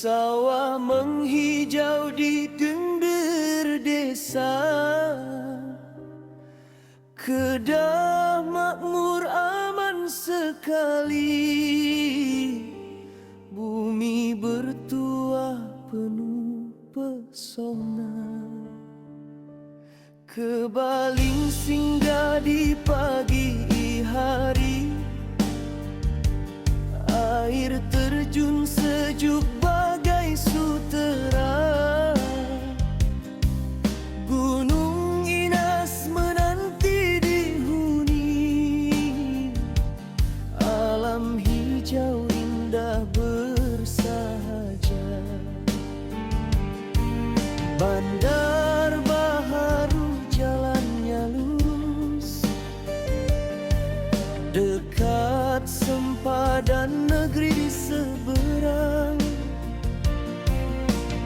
Sawah menghijau di gender desa. Kedah makmur aman sekali. Bumi bertuah penuh pesona. Kebaling singgah di pagi hari. Air terjun seberang.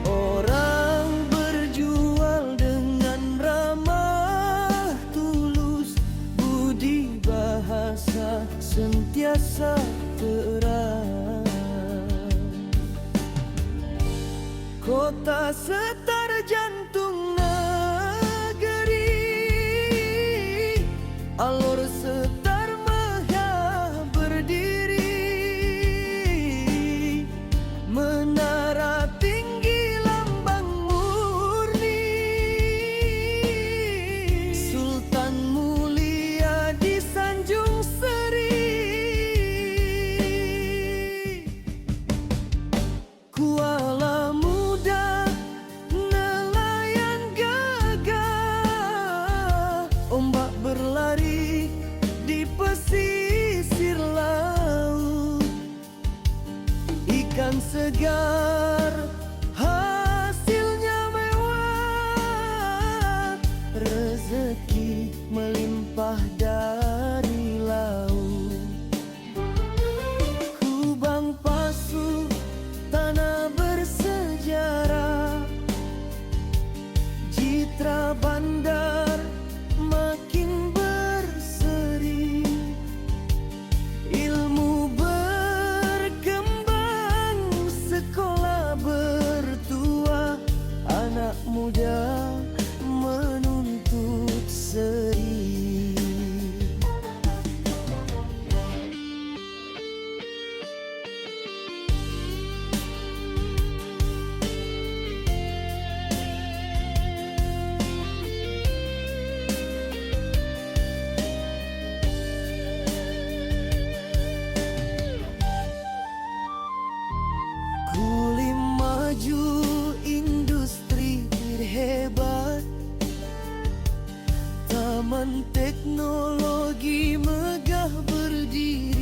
Orang berjual dengan ramah tulus Budi bahasa sentiasa terang. Kota setar Yeah. Hebat. Taman teknologi megah berdiri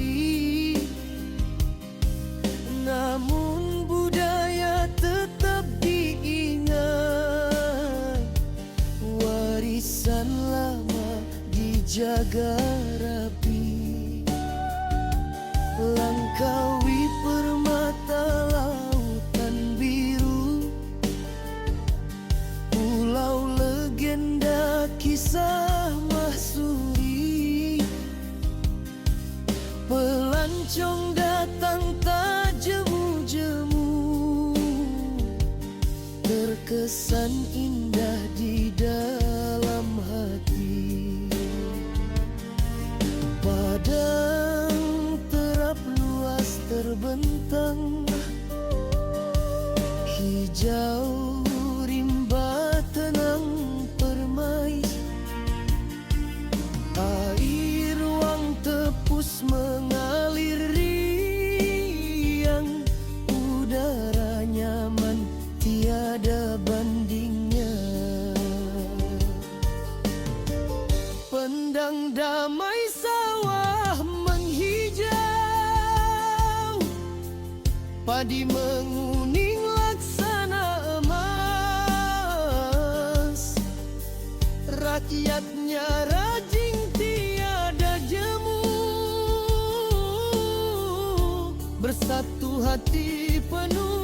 Terkesan indah di dalam hati. Padang terap luas terbentang. Hijau Padi menguning laksana emas. Rakyatnya rajin tiada jemu. Bersatu hati penuh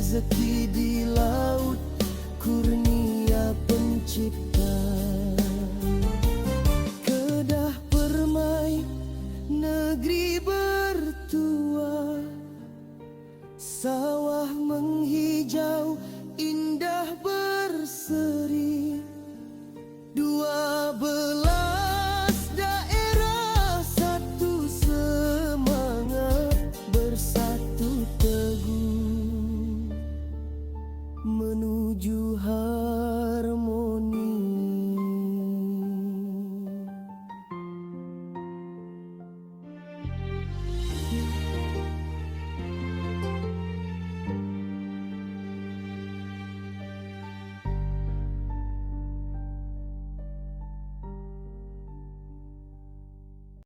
Rezeki di laut kurnia pencipta. Kedah permai negeri bertua